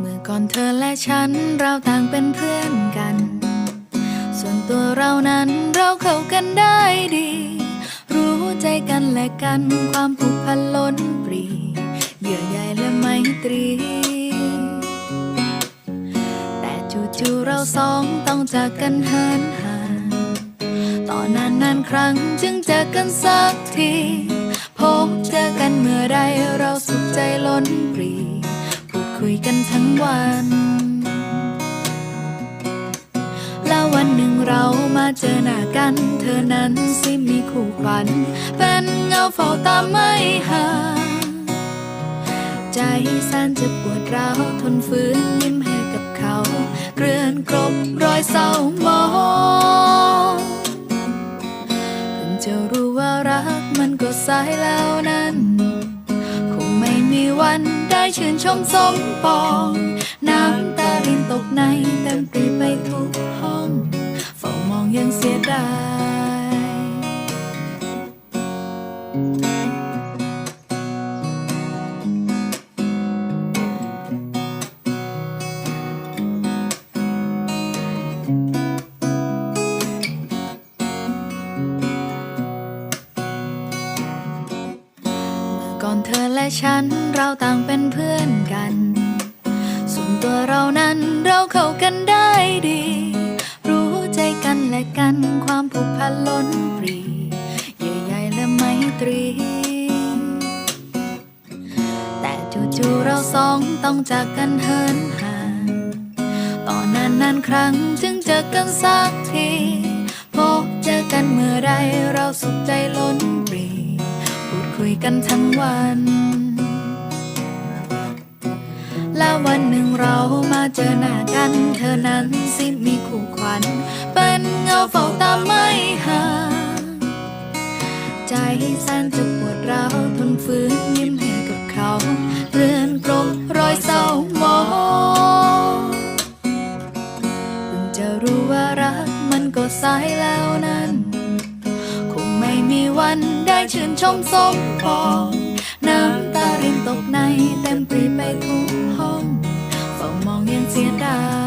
เมื่อก่อนเธอและฉันเราต่างเป็นเพื่อนกัน ส่วนตัวเรานั้นเราเข้ากันได้ดี รู้ใจกันและกันความผูกพันล้นปรี เยื่อใยและไมตรี แต่จู่ๆเราสองต้องจากกันเหินห่างต่อนานนานครั้งจึงเจอกันสักที พบเจอกันเมื่อใดเราสุขใจล้นปรี คุยกันทั้งวัน แล้ววันหนึ่งเรามาเจอหน้ากัน เธอนั้นสิมีคู่ขวัญ เป็นเงาเฝ้าตามไม่ห่างใจแสนจะปวดร้าวทนฝืนยิ้มให้กับเขา เกลื่อนกลบรอยเศร้ามองเพิ่งจะรู้ว่ารักมันก็สายแล้วนั้น คงไม่มีวัน ได้ชื่นชมสมปอง น้ำตารินตกในเต็มปรีไปทุกห้อง เฝ้ามองยังเสียดาย ก่อนเธอและฉันเราต่างเป็นเพื่อนกัน ส่วนตัวเรานั้นเราเข้ากันได้ดี รู้ใจกันและกันความผูกพันล้นปรีเยื่อใยและไมตรี แต่จู่ๆเราสองต้องจากกันเหินห่างต่อนานนานครั้งจึงเจอกันสักที พบเจอกันเมื่อใดเราสุขใจล้น คุยกันทั้งวัน แล้ววันหนึ่งเรามาเจอหน้ากัน เธอนั้นสิมีคู่ขวัญ เป็นเงาเฝ้าตามไม่ห่างใจแสนจะปวดร้าวทนฝืนยิ้มให้กับเขา เรือนกลบรอยเศร้ามองเพิ่งจะรู้ว่ารักมันก็สายแล้วนั้น มีวันได้ชื่นชมสมปองน้ำตารินตกในเต็มปรีไปทุกห้องเฝ้ามองยังเสียดาย